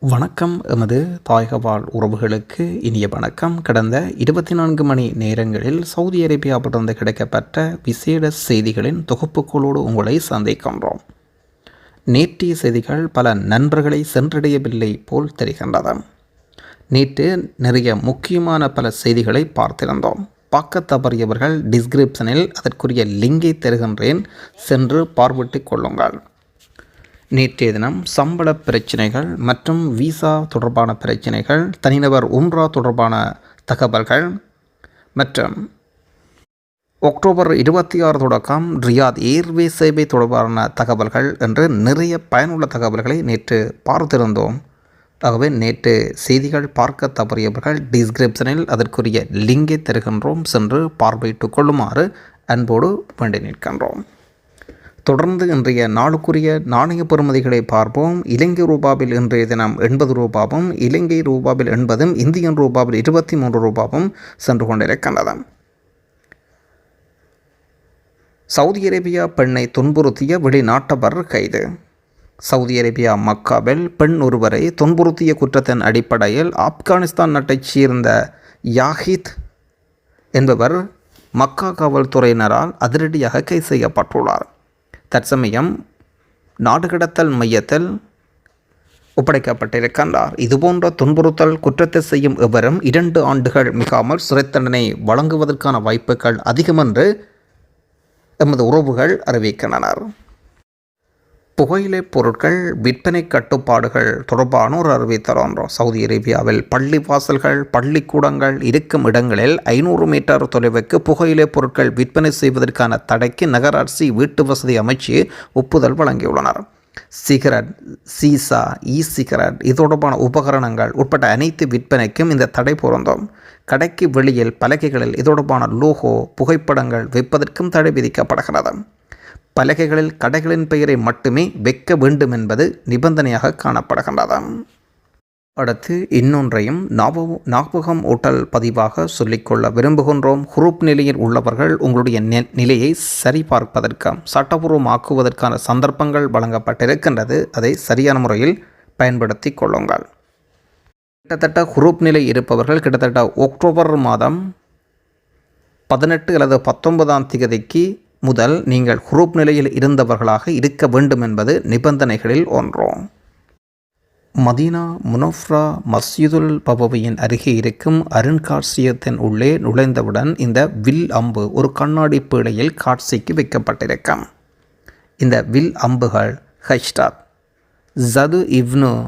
வணக்கம். எமது தாயகவாழ் உறவுகளுக்கு இனிய வணக்கம். கடந்த இருபத்தி நான்கு மணி நேரங்களில் சவுதி அரேபியாவிலிருந்து கிடைக்கப்பட்ட விசேட செய்திகளின் தொகுப்புக்களோடு உங்களை சந்திக்கின்றோம். நேற்றைய செய்திகள் பல நண்பர்களை சென்றடையவில்லை போல் தெரிகின்றது. நேற்று நிறைய முக்கியமான பல செய்திகளை பார்த்திருந்தோம். பார்க்க தவறியவர்கள் டிஸ்கிரிப்ஷனில் அதற்குரிய லிங்கை தருகின்றேன். சென்று பார்வையிட்டு கொள்ளுங்கள். நேற்றைய தினம் சம்பள பிரச்சினைகள் மற்றும் விசா தொடர்பான பிரச்சினைகள் தனிநபர் உம்ரா தொடர்பான தகவல்கள் மற்றும் அக்டோபர் இருபத்தி ஆறு தொடக்கம் ரியாத் ஏர்வே சேவை தொடர்பான தகவல்கள் என்று நிறைய பயனுள்ள தகவல்களை நேற்று பார்த்திருந்தோம். ஆகவே நேற்று செய்திகள் பார்க்க தவறியவர்கள் டிஸ்கிரிப்ஷனில் அதற்குரிய லிங்கை தருகின்றோம் சென்று பார்வையிட்டுக் கொள்ளுமாறு அன்போடு வேண்டி நிற்கின்றோம். தொடர்ந்து இன்றைய நாளுக்குரிய நாணய பெறுமதிகளை பார்ப்போம். இலங்கை ரூபாவில் இன்றைய தினம் எண்பது ரூபாவும் இலங்கை ரூபாவில் எண்பதும் இந்தியன் ரூபாவில் இருபத்தி மூன்று ரூபாவும் சென்று கொண்டிருக்கின்றது சவுதி அரேபியா பெண்ணை துன்புறுத்திய வெளிநாட்டவர் கைது. சவுதி அரேபியா மக்காவில் பெண் ஒருவரை துன்புறுத்திய குற்றத்தின் அடிப்படையில் ஆப்கானிஸ்தான் நாட்டைச் சேர்ந்த யாஹித் என்பவர் மக்கா காவல்துறையினரால் அதிரடியாக கைது செய்யப்பட்டுள்ளார். தற்சமயம் நாடு கடத்தல் மையத்தில் ஒப்படைக்கப்பட்டிருக்கின்றார். இதுபோன்ற துன்புறுத்தல் குற்றத்தை செய்யும் எவரும் இரண்டு ஆண்டுகள் மிகாமல் சிறை தண்டனை வழங்குவதற்கான வாய்ப்புகள் அதிகமென்று எமது உறவுகள் அறிவிக்கின்றனர். புகையிலை பொருட்கள் விற்பனை கட்டுப்பாடுகள் தொடர்பான ஒரு அறிவித்தல் ஒன்றோம். சவுதி அரேபியாவில் பள்ளி வாசல்கள் பள்ளிக்கூடங்கள் இருக்கும் இடங்களில் ஐநூறு மீட்டர் தொலைவுக்கு புகையிலை பொருட்கள் விற்பனை செய்வதற்கான தடைக்கு நகராட்சி வீட்டு வசதி அமைச்சு ஒப்புதல் வழங்கியுள்ளனர். சிகரெட் சீசா இ சிகரெட் இது தொடர்பான உபகரணங்கள் உட்பட்ட அனைத்து விற்பனைக்கும் இந்த தடை பொருந்தும். கடைக்கு வெளியில் பலகைகளில் இது தொடர்பான லோகோ புகைப்படங்கள் விற்பதற்கும் தடை விதிக்கப்படுகிறது. பலகைகளில் கடைகளின் பெயரை மட்டுமே வைக்க வேண்டும் என்பது நிபந்தனையாக காணப்படுகின்றதாம். அடுத்து இன்னொன்றையும் ஞாபகம் ஞாபகம் ஊட்டல் பதிவாக சொல்லிக்கொள்ள விரும்புகின்றோம். குரூப் நிலையில் உள்ளவர்கள் உங்களுடைய நிலையை சரிபார்ப்பதற்கும் சட்டபூர்வமாக்குவதற்கான சந்தர்ப்பங்கள் வழங்கப்பட்டிருக்கின்றது. அதை சரியான முறையில் பயன்படுத்தி கொள்ளுங்கள். கிட்டத்தட்ட குரூப் நிலை இருப்பவர்கள் கிட்டத்தட்ட அக்டோபர் மாதம் பதினெட்டு அல்லது பத்தொன்பதாம் தேதிக்கு முதல் நீங்கள் குரூப் நிலையில் இருந்தவர்களாக இருக்க வேண்டும் என்பது நிபந்தனைகளில் ஒன்றும் மதீனா முனஃப்ரா மஸ்ஜிதுல் பபவியின் அருகே இருக்கும் அருண்காட்சியத்தின் உள்ளே நுழைந்தவுடன் இந்த வில் அம்பு ஒரு கண்ணாடி பீடையில் காட்சிக்கு வைக்கப்பட்டிருக்கும். இந்த வில் அம்புகள் ஹஷ்டாத் ஜது இவ்னு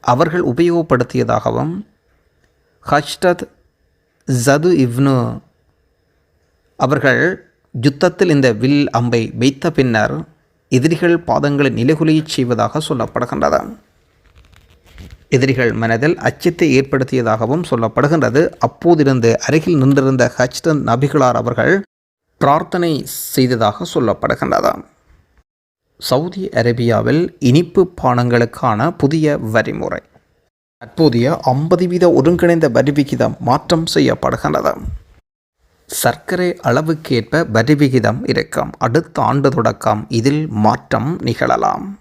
அவர்கள் உபயோகப்படுத்தியதாகவும் ஹஷ்டத் ஜது இவ்னு அவர்கள் யுத்தத்தில் இந்த வில் அம்பை வைத்த பின்னர் எதிரிகள் பாதங்களை நிலைகுலையச் செய்வதாக சொல்லப்படுகின்றது. எதிரிகள் மனதில் அச்சத்தை ஏற்படுத்தியதாகவும் சொல்லப்படுகின்றது. அப்போதிருந்து அருகில் நின்றிருந்த ஹச்டன் நபிகளார் அவர்கள் பிரார்த்தனை செய்ததாக சொல்லப்படுகின்றது. சவுதி அரேபியாவில் இனிப்பு பானங்களுக்கான புதிய வரிமுறை. தற்போதைய ஐம்பது வீத ஒருங்கிணைந்த வரி விகிதம் மாற்றம் செய்யப்படுகின்றது. சர்க்கரை அளவுக்கேற்ப வரி விகிதம் இருக்கும். அடுத்த ஆண்டு தொடக்கம் இதில் மாற்றம் நிகழலாம்.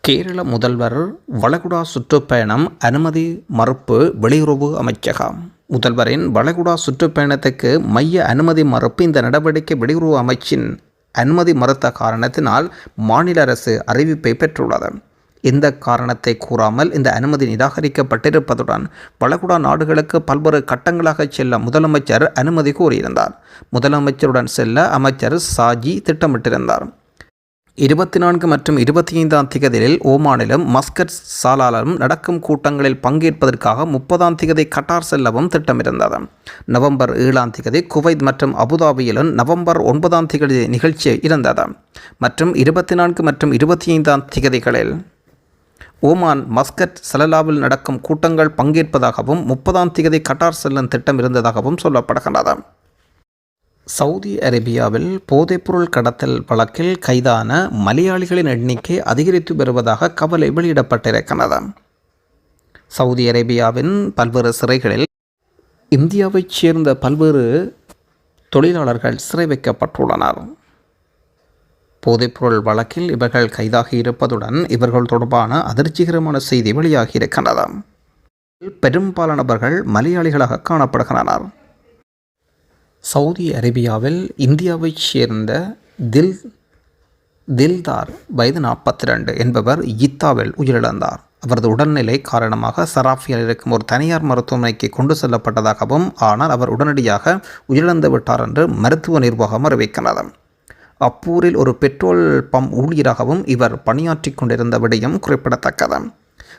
கேரள முதல்வர் வளைகுடா சுற்றுப்பயணம் அனுமதி மறுப்பு வெளியுறவு அமைச்சகம். முதல்வரின் வளைகுடா சுற்றுப்பயணத்துக்கு மைய அனுமதி மறுப்பு இந்த நடவடிக்கை வெளியுறவு அமைச்சின் அனுமதி மறுத்த காரணத்தினால் மாநில அரசு அறிவிப்பை பெற்றுள்ளது. எந்த காரணத்தை கூறாமல் இந்த அனுமதி நிராகரிக்கப்பட்டிருப்பதுடன் பலகுடா நாடுகளுக்கு பல்வேறு கட்டங்களாக செல்ல முதலமைச்சர் அனுமதி கோரியிருந்தார். முதலமைச்சருடன் செல்ல அமைச்சர் சாஜி திட்டமிட்டிருந்தார். இருபத்தி நான்கு மற்றும் இருபத்தி ஐந்தாம் திகதியில் ஓமானிலும் மஸ்கட் சாலாலும் நடக்கும் கூட்டங்களில் பங்கேற்பதற்காக முப்பதாம் திகதி கட்டார் செல்லவும் திட்டமிருந்தது நவம்பர் ஏழாம் திகதி குவைத் மற்றும் அபுதாபியிலும் நவம்பர் ஒன்பதாம் திகதி நிகழ்ச்சி இருந்தது. மற்றும் இருபத்தி நான்கு மற்றும் இருபத்தி ஐந்தாம் திகதிகளில் ஓமான் மஸ்கட் சலலாவில் நடக்கும் கூட்டங்கள் பங்கேற்பதாகவும் முப்பதாம் தேதி கட்டார் செல்லும் திட்டம் இருந்ததாகவும் சொல்லப்படுகின்றது. சவுதி அரேபியாவில் போதைப்பொருள் கடத்தல் வழக்கில் கைதான மலையாளிகளின் எண்ணிக்கை அதிகரித்து வருவதாக கவலை வெளியிடப்பட்டிருக்கிறது. சவுதி அரேபியாவின் பல்வேறு சிறைகளில் இந்தியாவைச் சேர்ந்த பல்வேறு தொழிலாளர்கள் சிறை வைக்கப்பட்டுள்ளனர். போதைப்பொருள் வழக்கில் இவர்கள் கைதாகி இருப்பதுடன் இவர்கள் தொடர்பான அதிர்ச்சிகரமான செய்தி வெளியாகி இருக்கின்றது பெரும்பாலானவர்கள் மலையாளிகளாக காணப்படுகின்றனர். சவுதி அரேபியாவில் இந்தியாவைச் சேர்ந்த தில் தில்தார் வயது நாற்பத்தி ரெண்டு என்பவர் இத்தாவில் உயிரிழந்தார். அவரது உடல்நிலை காரணமாக சராஃபியில் இருக்கும் ஒரு தனியார் மருத்துவமனைக்கு கொண்டு செல்லப்பட்டதாகவும் ஆனால் அவர் உடனடியாக உயிரிழந்து விட்டார் என்று மருத்துவ நிர்வாகம் அறிவிக்கிறது அப்பூரில் ஒரு பெட்ரோல் பம்ப் ஊழியராகவும் இவர் பணியாற்றி கொண்டிருந்த விடயம் குறிப்பிடத்தக்கது.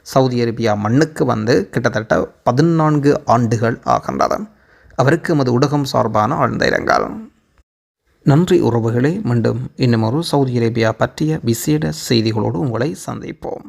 சவுதி அரேபியா மண்ணுக்கு வந்து கிட்டத்தட்ட பதினான்கு ஆண்டுகள் ஆகின்றது. அவருக்கு எமது ஊடகம் சார்பான ஆழ்ந்த இரங்கல் நன்றி உறவுகளே மீண்டும் இன்னும் ஒரு சவுதி அரேபியா பற்றிய விசேட செய்திகளோடு உங்களை சந்திப்போம்.